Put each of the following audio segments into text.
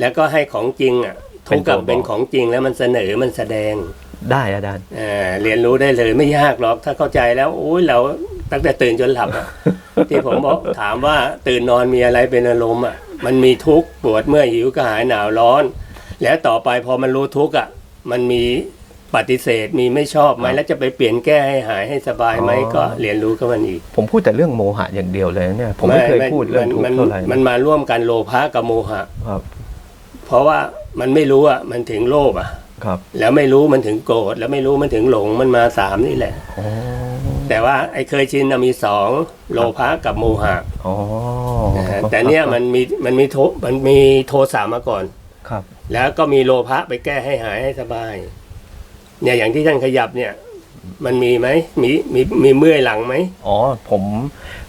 แล้วก็ให้ของจริงอะเป็ทุนกข์กับตัวบอกเป็นของจริงแล้วมันเสนอมันแสดงได้อาจารย์เอ่อเรียนรู้ได้เลยไม่ยากหรอกถ้าเข้าใจแล้วโอ้ยเราตั้งแต่ตื่นจนหลับอะที่ผมบอกถามว่าตื่นนอนมีอะไรเป็นอารมณ์อะมันมีทุกข์ปวดเมื่อยหิวกระหายหนาวร้อน แล้วต่อไปพอมันรู้ทุกข์อะมันมีปฏิเสธมีไม่ชอบไหมครับแล้วจะไปเปลี่ยนแก้ให้หายให้สบายไหมอ๋อก็เรียนรู้กับมันอีก ผมพูดแต่เรื่องโมหะอย่างเดียวเลยเนี่ยผมไม่เคยพูดเรื่องทุกมัข์นเท่าไหร่มันมาร่วมกันโลภะกับโมหะครับ เพราะว่ามันไม่รู้อะมันถึงโลภอะ ครับ แล้วไม่รู้มันถึงโกรธแล้วไม่รู้มันถึงหลงมันมาสามนี่แหละ อ๋อแต่ว่าไอ้เคยชินน่ะมีสองโลภะกับโมหะอ๋อนะฮะแต่เนี่ยมันมีมันมีโทมันมีโทสะมาก่อน ครับ แล้วก็มีโลภะไปแก้ให้หายให้สบาย เนี่ยอย่างที่ท่านขยับเนี่ย มันมีไหมมีมีมีเมื่อยหลังไหมอ๋อ ผม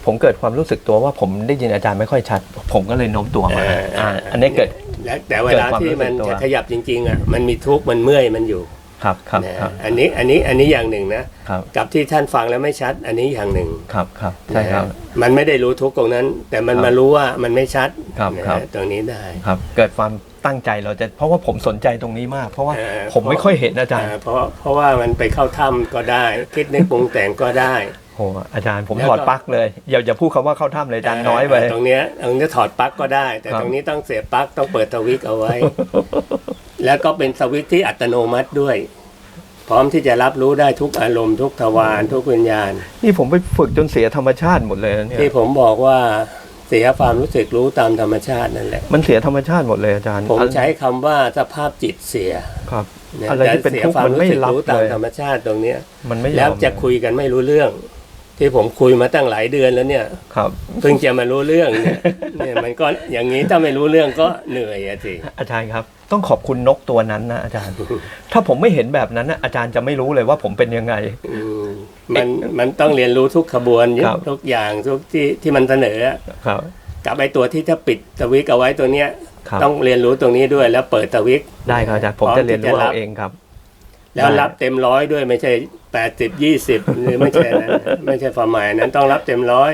ผมเกิดความรู้สึกตัวว่าผมได้ยินอาจารย์ไม่ค่อยชัด ผมก็เลยโน้มตัวมาอ่าอันนี้เกิด และแต่เวลาเกิดความที่รู้สึกมันตัวจะขยับจริงๆอะมันมีทุกข์มันเมื่อยมันอยู่ครับครับนะครับอันนี้อันนี้อันนี้อย่างหนึ่งนะครับกับที่ท่านฟังแล้วไม่ชัด อันนี้อย่างหนึ่งครับครับใช่ครับนะฮะมันไม่ได้รู้ทุกข์ตรงนั้น แต่มันครับมารู้ว่ามันไม่ชัดครับนะครัฮะบตรงนี้ได้ครับ เกิดความตั้งใจเราจะเพราะว่าผมสนใจตรงนี้มาก เพราะว่าเออผมไม่ค่อยเห็นอาจารย์อ่าเพราะเพราะว่ามันไปเข้าถ้ำก็ได้ คิดนึกปรุงแต่งก็ได้ โอ้อาจารย์ผมแล้วก็ถอดปลั๊กเลยอย่าอย่าพูดคำว่าเข้าถ้ำเลยอาจารย์น้อยไปตรงเนี้ยตรงนี้ถอดปลั๊กก็ได้ แต่ครับตรงนี้ต้องเสียบปลั๊กต้องเปิดสวิตช์เอาไว้ แล้วก็เป็นสวิตช์ที่อัตโนมัติด้วย พร้อมที่จะรับรู้ได้ทุกอารมณ์ทุกทวารทุกวิญญาณ นี่ผมไปฝึกจนเสียธรรมชาติหมดเลยนะเนี่ยที่ผมบอกว่าเสียความรู้สึกรู้ตามธรรมชาตินั่นแหละ มันเสียธรรมชาติหมดเลยอาจารย์ ผมใช้คำว่าสภาพจิตเสีย ครับนะอะไรที่เป็นแต่ทุกข์สียมันไม่รู้สึกรับรู้ตาเลมยธรรมชาติตรงเนี้ยมันไม่ยอมแล้วจะคุยกันไม่รู้เรื่อง ที่ผมคุยมาตั้งหลายเดือนแล้วเนี่ยครับเพิ่งจะมารู้เรื่องเนี่ยเนี่ยมันก็อย่างนี้ถ้าไม่รู้เรื่องก็เหนื่อยอะสิอาจารย์ครับ ต้องขอบคุณนกตัวนั้นนะอาจารย์ ถ้าผมไม่เห็นแบบนั้นนะอาจารย์จะไม่รู้เลยว่าผมเป็นยังไง อืมมันมันต้องเรียนรู้ทุกขบวนครับ ทุกอย่างทุกที่ที่มันเสนอครับ กับไอ้ตัวที่ถ้าปิดสวิตช์เอาไว้ตัวเนี้ยครับ ต้องเรียนรู้ตรงนี้ด้วยแล้วเปิดสวิตช์ได้ครับอาจารย์ผมจะเรียนรู้เอาเองครับ แล้วได้รับเต็มร้อยด้วยไม่ใช่แปดสิบยี่สิบหรือไม่ใช่นั้นไม่ใช่ความหมายนั้นต้องรับเต็มร้อย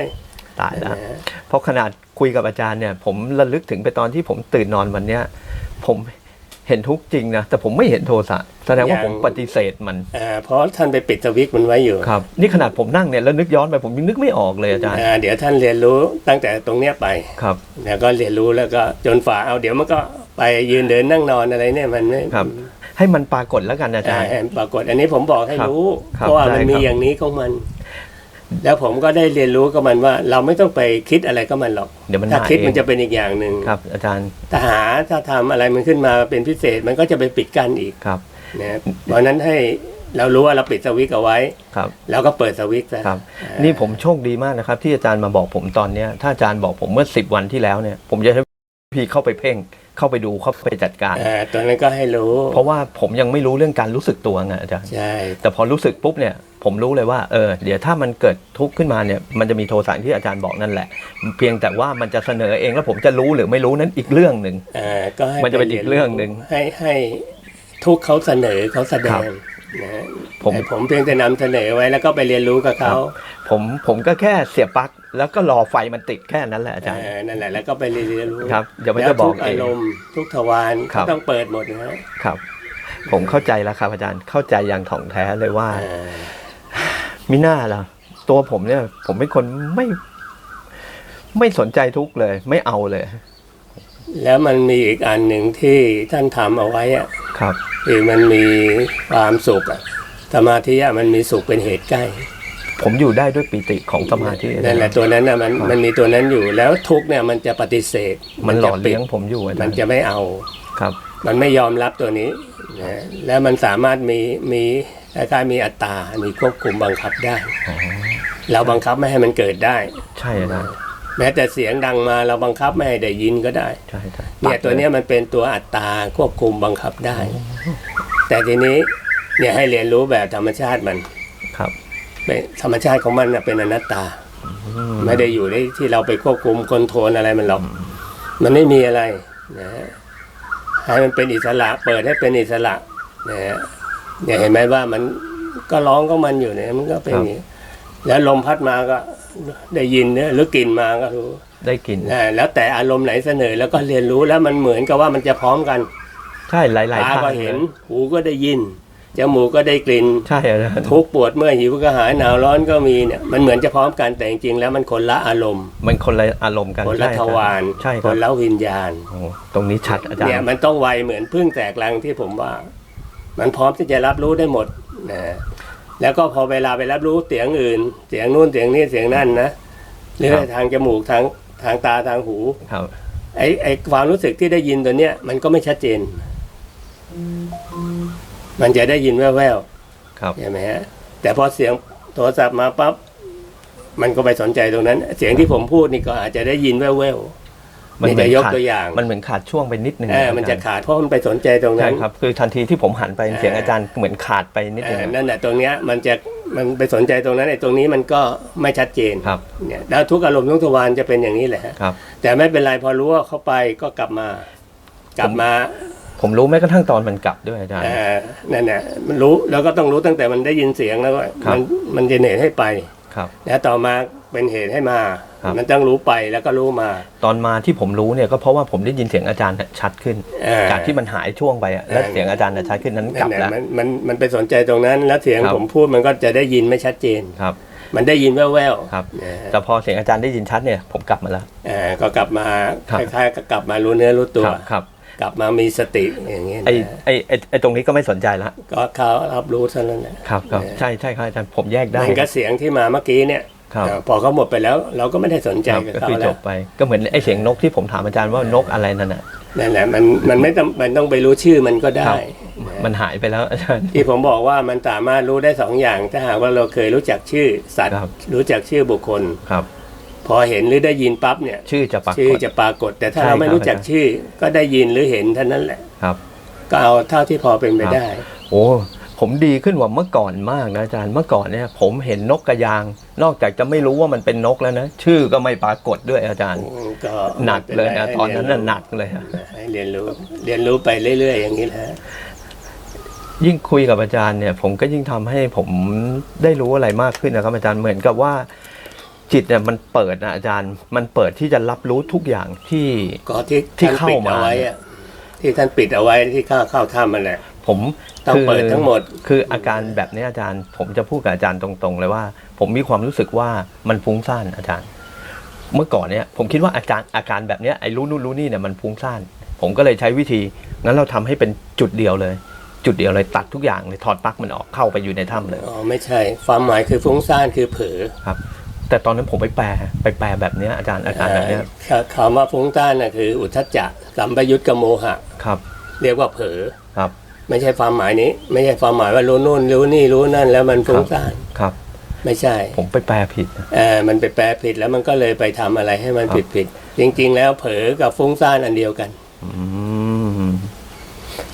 ตายแล้วนะฮะเพราะขนาดคุยกับอาจารย์เนี่ย ผมระลึกถึงไปตอนที่ผมตื่นนอนวันเนี้ยผมเห็นทุกข์จริงนะ แต่ผมไม่เห็นโทสะแสดงว่าผมปฏิเสธมันอ่าเพราะท่านไปปิดสวิตช์มันไว้อยู่ครับ นี่ขนาดผมนั่งเนี่ยแล้วนึกย้อนไปผมยังนึกไม่ออกเลยอาจารย์อ่าเดี๋ยวท่านเรียนรู้ตั้งแต่ตรงเนี้ยไปครับแล้วก็เรียนรู้แล้วก็จนฝ่าเอาเดี๋ยวมันก็ไปยืนเดินนั่งนอนอะไรเนี่ยมันไม่ครับ ให้มันปรากฏแล้วกันอาจารย์อ่าปรากฏอันนี้ผมบอกให้ครับรู้ครับเพราะว่ามันได้มีครับอย่างนี้ของมัน แล้วผมก็ได้เรียนรู้กับมันว่า เราไม่ต้องไปคิดอะไรกับมันหรอกเดี๋ยวมันถ้ามาคิดเองมันจะเป็นอีกอย่างหนึ่งครับ อาจารย์ถ้าหาถ้าทำอะไรมันขึ้นมาเป็นพิเศษมันก็จะไปปิดกั้นอีกครับนะเพราะฉะนั้นให้เรารู้ว่าเราปิดสวิตช์เอาไว้ครับ แล้วก็เปิดสวิตช์ซะครับ นี่ผมโชคดีมากนะครับ ที่อาจารย์มาบอกผมตอนเนี้ยถ้าอาจารย์บอกผมเมื่อสิบวันที่แล้วเนี่ย ผมจะให้พี่เข้าไปเพ่ง เข้าไปดูเข้าไปจัดการ อ่าตัวนั้นก็ให้รู้ เพราะว่าผมยังไม่รู้เรื่องการรู้สึกตัวไงอาจารย์ ใช่ แต่พอรู้สึกปุ๊บเนี่ยผมรู้เลยว่าเออเดี๋ยวถ้ามันเกิดทุกข์ขึ้นมาเนี่ยมันจะมีโทสะที่อาจารย์บอกนั่นแหละ เพียงแต่ว่ามันจะเสนอเองแล้วผมจะรู้หรือไม่รู้นั้นอีกเรื่องหนึ่ง อ่า ก็ให้มันจะเป็นอีกเรื่องหนึ่งให้ให้ทุกเขาเสนอเขาแสดครังบนะฮะผม แต่ผมเพียงแต่นำเสนอไว้แล้วก็ไปเรียนรู้กับเขา ผมผมก็แค่เสียบปลั๊ก แล้วก็รอไฟมันติดแค่นั้นแหละอาจารย์เออนั่นแหละแล้วก็ไปเรียนรู้ครับเดี๋ยวมันแล้วจะบอทุกกเออางรมณ์ทุกทวารครัก็บต้องเปิดหมดนะฮะครับ ผมเข้าใจแล้วครับอาจารย์เข้าใจอย่างถ่องแท้เลยว่าอ่ามิน่าล่ะ ตัวผมเนี่ย ผมเป็นคนไม่ ไม่สนใจทุกข์เลย ไม่เอาเลย แล้วมันมีอีกอันหนึ่งที่ท่านทำเอาไว้อะครับคือมันมีความสุขอะสมาธิอะมันมีสุขเป็นเหตุใกล้ ผมอยู่ได้ด้วยปิติของสมาธินั่นแหละตัวนั้นนะมันครับมันมีตัวนั้นอยู่แล้วทุกข์เนี่ยมันจะปฏิเสธมันหล่อจะปิดเลี้ยงผมอยู่อาจามัรนย์จะไม่เอาครับ มันไม่ยอมรับตัวนี้นะแล้วมันสามารถมีมีคล้ายๆมีอัตตา มีควบคุมบังคับได้อ๋อเราบังคับไม่ให้มันเกิดได้ ใช่อาจารย์แม้แต่เสียงดังมาเราบังคับไม่ให้ได้ยินก็ได้ใช่ใช่เนี่ยตัวเนี้ยมันเป็นตัวอัตตาควบคุมบังคับได้ แต่ทีนี้เนี่ยให้เรียนรู้แบบธรรมชาติมันครับ เป็นธรรมชาติของมันน่ะเป็นอนัตตาอืมไม่ได้อยู่ในที่เราไปควบคุมคอนโทรลอะไรมันหรอก มันไม่มีอะไรนะฮะให้มันเป็นอิสระเปิดให้เป็นอิสระนะฮะเนี่ยเห็นไหมว่ามันก็ร้องก็มันอยู่เนี่ยมันก็เป็นอย่างนี้แล้วลมพัดมาก็ได้ยินเนี่ยหรือกลิ่นมาก็รู้ได้กลิ่นอ่าแล้วแต่อารมณ์ไหนเสนอแล้วก็เรียนรู้แล้วมันเหมือนกับว่ามันจะพร้อมกัน ใช่หลายๆตาทางก็เห็น หูก็ได้ยิน จมูกก็ได้กลิ่นใช่อาจารย์ทุกข์ปวดเมื่อยหิวก็หายหนาวร้อนก็มีเนี่ยมันเหมือนจะพร้อมกันแต่จริงๆแล้วมันคนละอารมณ์ มันคนละอารมณ์กันคนละใช่ทวารใช่คครับนละวิญญาณโอ้ตรงนี้ชัดอาจารเนี่ยย์มันต้องไวเหมือนพึ่งแตกรังที่ผมว่า มันพร้อมที่จะรับรู้ได้หมดนะแล้วก็พอเวลาไปรับรู้เสียงอื่น เสียงนู่นเสียงนี้เสียงนั่นนะหรือทางจมูกทางทางตาทางหูครับไอ้ไอ้ความรู้สึกที่ได้ยินตัวเนี้ยมันก็ไม่ชัดเจน มันจะได้ยินแว่วครับ ๆใช่ไหมฮะแต่พอเสียงโทรศัพท์มาปั๊บมันก็ไปสนใจตรงนั้น เสียงที่ผมพูดนี่ก็อาจจะได้ยินแว่วๆนี่จะยกขาดตัวอย่าง มันเหมือนขาดช่วงไปนิดนึงเออมันจะขาดเพราะมันไปสนใจตรงใช่นั้น ครับ คือทันทีที่ผมหันไปเสียงเออออาจารย์เหมือนขาดไปนิดเอนึงอนั่นแหละตรงเนี้ยมันจะมันไปสนใจตรงนั้นไอ้ตรงนี้มันก็ไม่ชัดเจนครับ เนี่ยแล้วทุกอารมณ์ทุกทวารจะเป็นอย่างนี้แหละฮะครับ แต่ไม่เป็นไรพอรู้ว่าเขาไปก็กลับมา กลับมา ผมรู้แม้กระทั่งตอนมันกลับด้วยอาจารย์เอ่อนั่นแหละมันรู้แล้วก็ต้องรู้ตั้งแต่มันได้ยินเสียงแล้วว่าครับ มันมันจะเหตุให้ไปครับแล้วต่อมาเป็นเหตุให้มา ครับ มันต้องรู้ไปแล้วก็รู้มาตอนมาที่ผมรู้เนี่ยก็เพราะว่าผมได้ยินเสียงอาจารย์ชัดขึ้นเอ่อจากที่มันหายช่วงไปอะแล้วเออเสียงอาจารย์น่ะชัดขึ้นนั้นกลับนั่นแล้วแหละมันมันมันไปสนใจตรงนั้น แล้วเสียงครับ ผมพูดมันก็จะได้ยินไม่ชัดเจน ครับ มันได้ยินแว่วครับ ๆนะฮะแต่พอเสียงอาจารย์ได้ยินชัดเนี่ยผมกลับมาแล้วเอ่อก็กลับมาครัคบล้ายๆกับกลับมารู้เนื้อรู้ตัว ครับครับ กลับมามีสติอย่างเงี้ยนะไอไอไอ้ไอตรงนี้ก็ไม่สนใจละก็เขารับรู้เท่านั้นแหละครับครับเออใช่ใช่ครับอาจารย์ผมแยกได้มันก็เสียงที่มาเมื่อกี้เนี่ยครับเอ่อพอเขาหมดไปแล้ว เราก็ไม่ได้สนใจครับกับก็เขาคือจแล้วบไป ก็เหมือนไอเสียงนกที่ผมถามอาจารย์ว่านกอะไรนั่นน่ะนั่นแหละมันมันไม่ต้องมันต้องไปรู้ชื่อมันก็ได้ครับมันหายไปแล้วอาจารย์ที่ผมบอกว่ามันสามารถรู้ได้สองอย่าง ถ้าหากว่าเราเคยรู้จักชื่อสัตว์ครับรู้จักชื่อบุคคลครับ พอเห็นหรือได้ยินปั๊บเนี่ย ชื่อจะปรากชื่อฏจะปรากฏ แต่ถ้าใช่เราไม่ครับรู้จักชื่อ ก็ได้ยินหรือเห็นเท่านั้นแหละ ครับ ก็เอาเท่าที่พอเป็นไปครับ ได้ โอ้ผมดีขึ้นกว่าเมื่อก่อนมากนะอาจารย์เมื่อก่อนเนี่ยผมเห็นนกกระยาง นอกจากจะไม่รู้ว่ามันเป็นนกแล้วนะ ชื่อก็ไม่ปรากฏด้วยอาจารย์ ก็หนักเลยนะให้ตอนนั้นน่ะรีหนักเลยอะให้เรียนรู้เรียนรู้ไปเรื่อย ๆ อย่างนี้แหละยิ่งคุยกับอาจารย์เนี่ย ผมก็ยิ่งทำให้ผมได้รู้อะไรมากขึ้นนะครับอาจารย์เหมือนกับว่า จิตเนี่ยมันเปิดนะอาจารย์ มันเปิดที่จะรับรู้ทุกอย่างที่ก็ที่ที่ท่านเข้าปิดมาเอาไว้อะที่ท่านปิดเอาไว้ที่เข้าเข้าถ้ำมันแหละผมต้องเปิดทั้งหมด คืออาการแบบนี้อาจารย์ ผมจะพูดกับอาจารย์ตรงๆ เลยว่า ผมมีความรู้สึกว่ามันฟุ้งซ่านอาจารย์ เมื่อก่อนเนี่ยผมคิดว่าอาการอาการแบบเนี้ยไอ้รู้นู่นรู้นี่เนี่ยมันฟุ้งซ่านผมก็เลยใช้วิธีงั้นเราทำให้เป็นจุดเดียวเลย จุดเดียวเลยตัดทุกอย่างเลยถอดปลั๊กมันออกเข้าไปอยู่ในถ้ำเลยอ๋อไม่ใช่ ความหมายคือฟุ้งซ่านคือเผลอครับ แต่ตอนนั้นผมไปแปลไปแปลแบบเนี้ยอาจารย์อาการแบบเนี้ยเอ่อคำว่าฟุ้งซ่านน่ะคือ อุทธัจจะสัมปยุตกับโมหะ ครับ เรียกว่าเผลอครับ ไม่ใช่ความหมายนี้ ไม่ใช่ความหมายว่ารู้นู่นรู้นี่รู้นั่น แล้วมันฟุ้งซ่านครับ ไม่ใช่ ผมไปแปลผิดนะเออมันไปแปลผิดแล้วมันก็เลยไปทำอะไรให้มันครับผิดผิดจริง ๆ แล้วเผลอกับฟุ้งซ่านอันเดียวกันอืม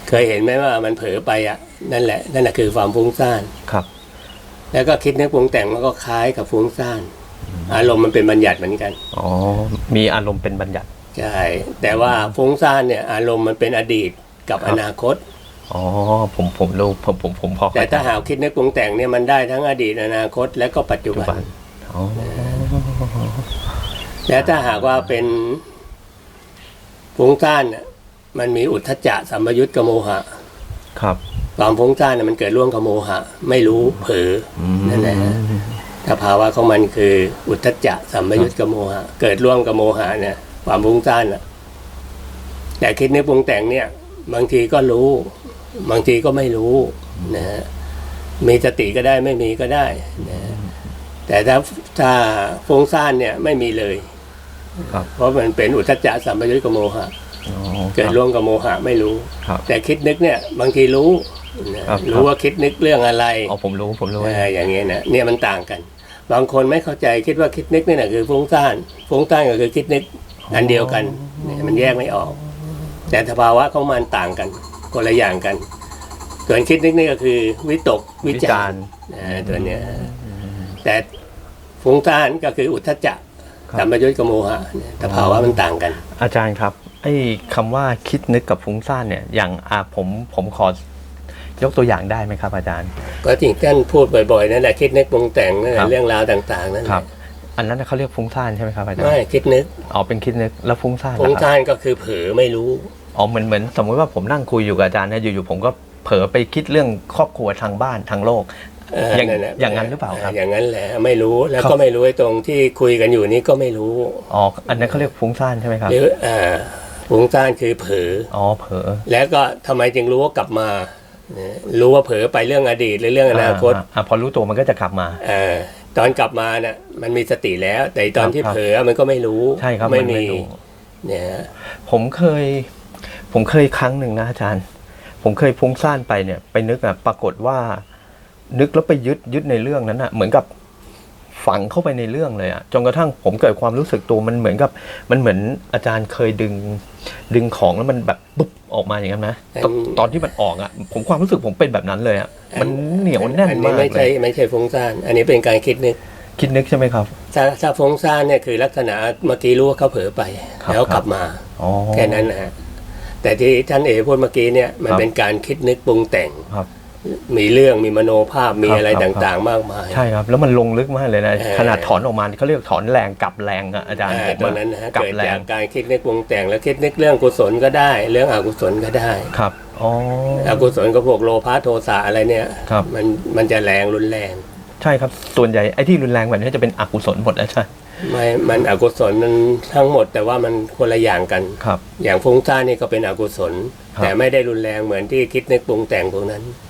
เคยเห็นไหมว่ามันเผลอไปอะนั่นแหละนั่นแหละคือความฟุ้งซ่านครับ แล้วก็คิดนึกปรุงแต่งมันก็คล้ายกับฟุ้งซ่าน อารมณ์มันเป็นบัญญัติเหมือนกัน อ๋อ มีอารมณ์เป็นบัญญัติ ใช่ แต่ว่าฟุ้งซ่านเนี่ยอารมณ์มันเป็นอดีตกับครัอบนาคต อ๋อ ผมผมรู้ผมผมผมพอแต่เข้าใจถ้าหากคิดนึกปรุงแต่งเนี่ยมันได้ทั้งอดีตอนาคตและก็ปัจจุปัจจุบับันนอ๋อและถ้าหากว่าเป็นฟุ้งซ่านน่ะมันมีอุทธัจจะสัมปยุตกับโมหะ ครับความฟุ้งซ่านน่ะมันเกิดร่วมกับโมหะ ไม่รู้เผลออมนั่นแหละ ถ้าภาวะของมันคืออุทธัจจะสัมปยุตกับโมหะ เกิดร่วมกับโมหะเนี่ยความฟุ้งซ่านน่ะแต่คิดนึกปรุงแต่งเนี่ย บางทีก็รู้ บางทีก็ไม่รู้นะฮะมีสติก็ได้ไม่มีก็ได้นะฮะแต่ถ้าถ้าฟุ้งซ่านเนี่ยไม่มีเลย ครับ เพราะมันเป็นอุทธัจจะสัมปยุตกับโมหะอ๋อเกิดร่วมกับโมหะไม่รู้ครับแต่คิดนึกเนี่ย บางทีรู้นะ ครับ รู้ว่าคิดนึกเรื่องอะไรอ๋อผมรู้ผมรู้เอออย่างเงี้ยนะเนี่ยมันต่างกัน บางคนไม่เข้าใจคิดว่าคิดนึกนี่แหละคือฟุ้งซ่านฟุ้งซ่านก็คือคิดนึกอันเดียวกันเนี่ยมันแยกไม่ออก แต่สภาวะของมันต่างกันคนละอย่างกันส่วนคิดนึกนี่ก็คือ วิตกวิวิจาจารรณ์ณ์อ่าตัวเนี้ยแต่ฟุ้งซ่านก็คืออุทธัจจะครับ สัมปยุตกับโมหะเนี่ยสภาวะมันต่างกัน อาจารย์ครับไอ้คำว่าคิดนึกกับฟุ้งซ่านเนี่ย อย่างอ่าผมผมขอ ยกตัวอย่างได้ไหมครับอาจารย์ ก็จริงท่านพูดบ่อยๆนั่นแหละคิดนึกปรุงแต่งนั่นแหครัละบเรื่องราวต่างๆนั่นแหครัละบอันนั้นเขาเรียกฟุ้งซ่านใช่ไหมครับอาจารย์ไม่คิดนึกอ๋อเป็นคิดนึกแล้วฟุ้งซ่านฟุ้งเหรอครับซ่านก็คือเผลอไม่รู้อ๋อเหมือนเหมือนสมมติว่าผมนั่งคุยอยู่กับอาจารย์เนี่ยอยู่ๆผมก็เผลอไปคิดเรื่องครอบครัวทางบ้านทางโลกเอออย่างแหละอย่างนั้นหรือเปล่าครับ อย่างนั้นแหละไม่รู้แล้วครับก็ไม่รู้ไอ้ตรงที่คุยกันอยู่นี้ก็ไม่รู้อ๋ออันนั้นเขาเรียกฟุ้งซ่านใช่ไหมครับหรืออ่าฟุ้งซ่านคือเผลออ๋อเผลอแล้วก็ทำไมจึงรู้ว่ากลับมาเนี่ย รู้ว่าเผลอไปเรื่องอดีตหรือเรื่องอนาคตอ่าอ่าพอรู้ตัวมันก็จะกลับมาเออตอนกลับมาน่ะมันมีสติแล้ว แต่ตอนที่ครับเผลอมันก็ไม่รู้ใช่ครับไม่นมีรู้เนี่ยผมเคย ผมเคยครั้งหนึ่งนะอาจารย์ ผมเคยฟุ้งซ่านไปเนี่ย ไปนึกอะปรากฏว่า นึกแล้วไปยึดยึดในเรื่องนั้นอะเหมือนกับ ฝังเข้าไปในเรื่องเลยอะจนกระทั่งผมเกิดความรู้สึกตัวมันเหมือนกับ มันเหมือนอาจารย์เคยดึง ดึงของแล้วมันแบบปุ๊บออกมาอย่างนั้นนะตอนตอนที่มันออกอะผมความรู้สึกผมเป็นแบบนั้นเลยอะมันเหนียวแน่นอันมานี้กไม่เลใช่ยไม่ใช่ฟุ้งซ่านอันนี้เป็นการคิดนึกคิดนึกใช่ไหมครับถ้าถ้าฟุ้งซ่านเนี่ยคือลักษณะเมื่อกี้รู้ว่าเขาเผลอไปครับแล้วกลับมาอ๋อแค่นั้นนะฮะแต่ที่ท่านเอพูดเมื่อกี้เนี่ยมันครับเป็นการคิดนึกปรุงแต่งครับ มีเรื่องมีมโนภาพมีครับอะไรครับต่างๆ มากมาย ใช่ครับ แล้วมันลงลึกมากเลยนะเออขนาดถอนออกมาเขาเรียกถอนแรงกลับแรงอะอาจารย์อ่าผมตรอะงนั้นนะฮะกลับเกิดแรจางกการคิดนึกปรุงแต่งแล้วคิดนึกเรื่องกุศลก็ได้ เรื่องอกุศลก็ได้ครับอ๋ออกุศลก็พวกโลภะโทสะอะไรเนี่ยครับมันมันจะแรงรุนแรง ใช่ครับส่วนใหญ่ไอ้ที่รุนแรงแบบนี้จะเป็นอกุศลหมดแล้วใช่ไม่มันอกุศลมันทั้งหมดแต่ว่ามันคนละอย่างกันครับ อย่างฟุ้งซ่านนี่ก็เป็นอกุศลครับแต่ไม่ได้รุนแรงเหมือนที่คิดนึกปรุงแต่งพวกนั้นอื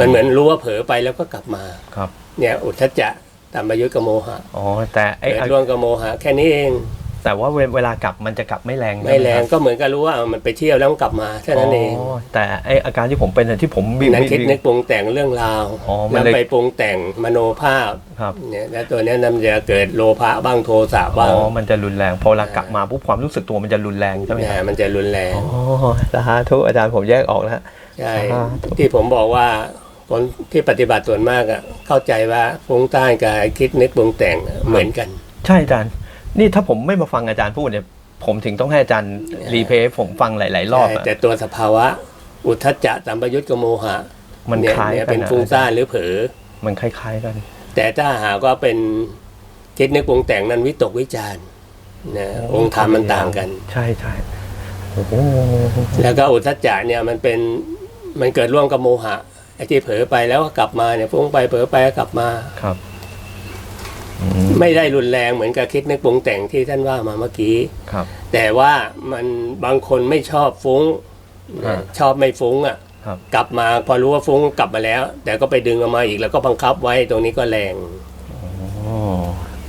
มมันเหมือนรู้ว่าเผลอไปแล้วก็กลับมา ครับ เนี่ยอุทธัจจะตามอายุกบโมหะอ๋อ แต่ไอ้เกิดร่วงกับโมหะแค่นี้เอง แต่ว่าเวเวลากลับมันจะกลับไม่แรงไม่แรงใช่หก็เหมือนกับรู้ว่ามันไปเที่ยวแล้วมันกลับมาแค่นั้นเองแต่ไอ้อาการที่ผมเป็นอะที่ผมมีนั้นคิดมีนึกปรุงแต่งเรื่องราวอ๋อมันแล้วเลย ไปปรุงแต่งมโนภาพครับ เนี่ยแล้วตัวเนี้ยมันจะเกิดโลภะบ้างโทสะอ๋บ้างอ มันจะรุนแรง พอเวลากลับมาปุ๊บความรู้สึกตัวมันจะรุนแรงใช่ไหมเนี่คยรับมันจะรุนแรง อ๋อสาธุอาจารย์ผมแยกออกแล้ว ใช่ อ่า ที่ผมบอกว่า คนที่ปฏิบัติส่วนมากอะเข้าใจว่าฟุ้งต้านกับคิดนึกปรุงแต่งเหมือนกัน ใช่อาจารย์ นี่ถ้าผมไม่มาฟังอาจารย์พูดเนี่ย ผมถึงต้องให้อาจารย์รีเพย์ให้ผมฟังหลาย ๆ รอบใช่อะแต่ตัวสภาวะ อุทธัจจะสัมปยุตกับโมหะ มันเนี่ยคล้ายเนี่ยกันเป็นนะฟุ้งซ่านหรือเผลอมันคล้าย ๆ กัน แต่ถ้าหากว่าเป็นคิดนึกปรุงแต่งนั้นวิตกวิจารณ์นะองค์ธรรมมันต่างกัน ใช่ใช่โอ้โหแล้วก็อุทธัจจะเนี่ยมันเป็นมันเกิดร่วมกับโมหะ ไอ้ที่เผลอไปแล้วก็กลับมาเนี่ยฟุ้งไปเผลอไปก็กลับมา ครับอืมไม่ได้รุนแรงเหมือนกับคิดนึกปรุงแต่งที่ท่านว่ามาเมื่อกี้ ครับ แต่ว่ามันบางคนไม่ชอบฟุ้ง อ่าชอบไม่ฟุ้งอะ ครับ กลับมาพอรู้ว่าฟุ้งกลับมาแล้ว แต่ก็ไปดึงออกมาอีกแล้วก็บังคับไว้ตรงนี้ก็แรง อ๋อ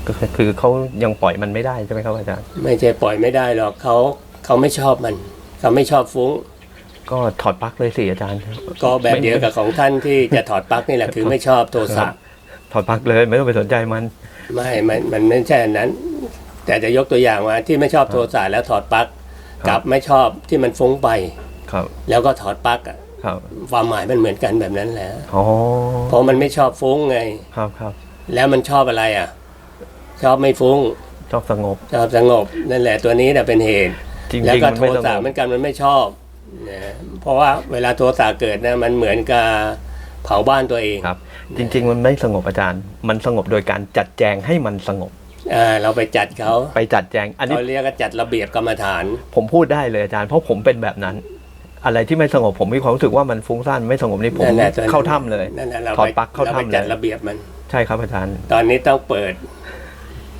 ก็คือคือเขายังปล่อยมันไม่ได้ใช่ไหมครับอาจารย์ ไม่ใช่ปล่อยไม่ได้หรอกเขาเขาไม่ชอบมัน เขาไม่ชอบฟุ้ง ก็ถอดปลั๊กเลยสิอาจารย์ก็แบบเดียวกับของท่านที่จะถอดปลั๊กนี่แหละคือไม่ชอบโทสะถอดปลั๊กเลยไม่ต้องไปสนใจมันไม่มันมันไม่ใช่อันนั้น แต่จะยกตัวอย่างว่าที่ไม่ชอบโทสะแล้วถอดปลั๊กครับกับไม่ชอบที่มันฟุ้งไปครับ แล้วก็ถอดปลั๊กอะครับความหมายมันเหมือนกันแบบนั้นแหละอ๋อเพราะมันไม่ชอบฟุ้งไงครับครับแล้วมันชอบอะไรอะ ชอบไม่ฟุ้ง ชอบสงบ ชอบสงบนั่นแหละตัวนี้น่ะเป็นเหตุจริงแล้วๆก็มันโทไม่สงสะบเหมือนกันมันไม่ชอบ นะเพราะว่าเวลาโทสะเกิดนะมันเหมือนกับเผาบ้านตัวเองครับ จริง ๆ มันไม่สงบอาจารย์ มันสงบโดยการจัดแจงให้มันสงบอ่าเราไปจัดเขาไปจัดแจง อันนี้เขาเรียกว่าจัดระเบียบกรรมฐานผมผมพูดได้เลยอาจารย์ เพราะผมเป็นแบบนั้น อะไรที่ไม่สงบผมมีความรู้สึกว่ามันฟุ้งซ่านไม่สงบนี่ผมนั่นแหละตัวนั้นเข้าถ้ำเลยนั่นแหละเราถอดไปปลั๊กเข้าเราไปถ้ำเลยจัดระเบียบมัน ใช่ครับอาจารย์ ตอนนี้ต้องเปิด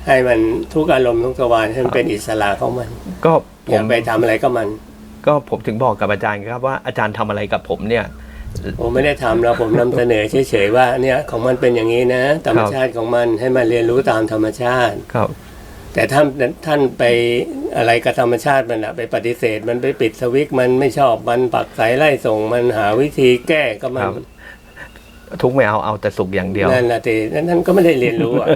ให้มันทุกอารมณ์ทุกทวารให้มันเป็นอิสระของมันก็ผอย่ามไปทำอะไรก็มัน ก็ผมถึงบอกกับอาจารย์ครับว่าอาจารย์ทำอะไรกับผมเนี่ยผมไม่ได้ทำแล้วผมนำเสนอเฉยๆว่าเนี่ยของมันเป็นอย่างนี้นะธรรมชาติของมันให้มันเรียนรู้ตามธรรมชาติครับ แต่ท่านท่านไปอะไรกับธรรมชาติมันอะไปปฏิเสธ มันไปปิดสวิตช์มันไม่ชอบมันปักสายไล่ส่งมันหาวิธีแก้ก็มัคนรับทุกข์ไม่เอาเอาแต่สุขอย่างเดียวนั่นแหละทีนั้นท่านก็ไม่ได้เรียนรู้อะ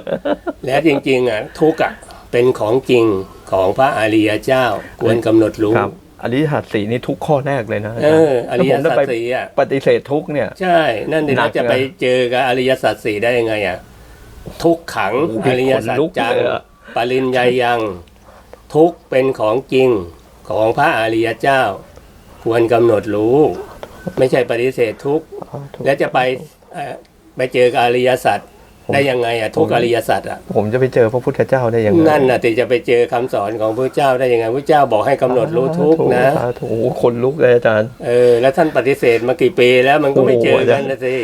แล้วจริง ๆอะทุกข์อะเป็นของจริงของพระอริยเจ้าควรกำหนดรู้ครับ อริยสัจสีนี่ทุกข้อแรกเลยนะอาเอจารย์ออริยแล้วผมสัจจะไปสี่อะปฏิเสธทุกข์เนี่ย ใช่ นั่นเดี๋ยวหนัเรากจะเลยไปเจอกับอริยสัจสี่ได้ยังไงอะทุกขังโอ้โหอริยสัจขนลุกจังเลยอะปริญญายัง ทุกข์เป็นของจริงของพระอริยเจ้า ควรกำหนดรู้ ไม่ใช่ปฏิเสธทุกข์และจะไปเอ่อไปเจอกับอริยสัจผม ได้ยังไงอะทุกอริยสัจอะผมจะไปเจอพระพุทธเจ้าได้ยังไงนั่นน่ะที่จะไปเจอคำสอนของพระเจ้าได้ยังไงพระเจ้าบอกให้กำหนดรู้ทุกข์นะสาธุโอ้โหคนลุกเลยอาจารย์เออแล้วท่านปฏิเสธมากี่ปีแล้วมันก็ไม่เจอกันโอ้โหนะสิ